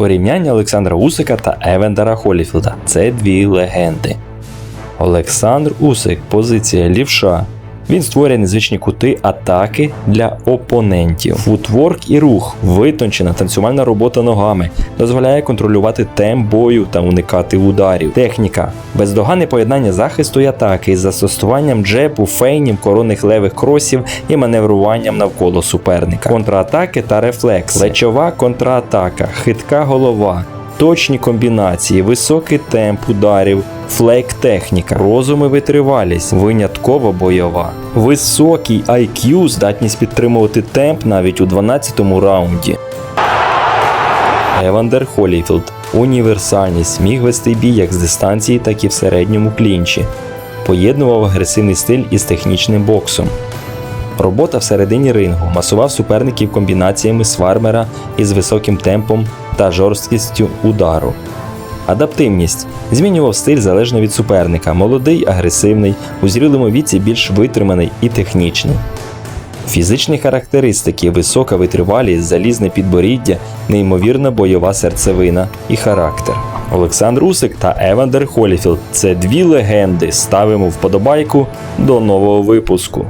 Порівняння Олександра Усика та Евендера Холіфілда це дві легенди. Олександр Усик, позиція лівша. Він створює незвичні кути атаки для опонентів. Футворк і рух, витончена танцювальна робота ногами, дозволяє контролювати темп бою та уникати ударів. Техніка бездоганне поєднання захисту і атаки із застосуванням джебу, фейнів, коронних левих кросів і маневруванням навколо суперника. Контратаки та рефлекс, плечова контратака, хитка голова. Точні комбінації, високий темп ударів, флейк техніка, розум і витривалість, винятково бойова, високий IQ, здатність підтримувати темп навіть у 12-му раунді. Евандер Холіфілд універсальність міг вести бій як з дистанції, так і в середньому клінчі. Поєднував агресивний стиль із технічним боксом. Робота всередині рингу масував суперників комбінаціями свармера із високим темпом та жорсткістю удару. Адаптивність змінював стиль залежно від суперника. Молодий, агресивний, у зрілому віці більш витриманий і технічний. Фізичні характеристики, висока витривалість, залізне підборіддя, неймовірна бойова серцевина і характер. Олександр Усик та Евандер Холіфілд це дві легенди. Ставимо вподобайку до нового випуску.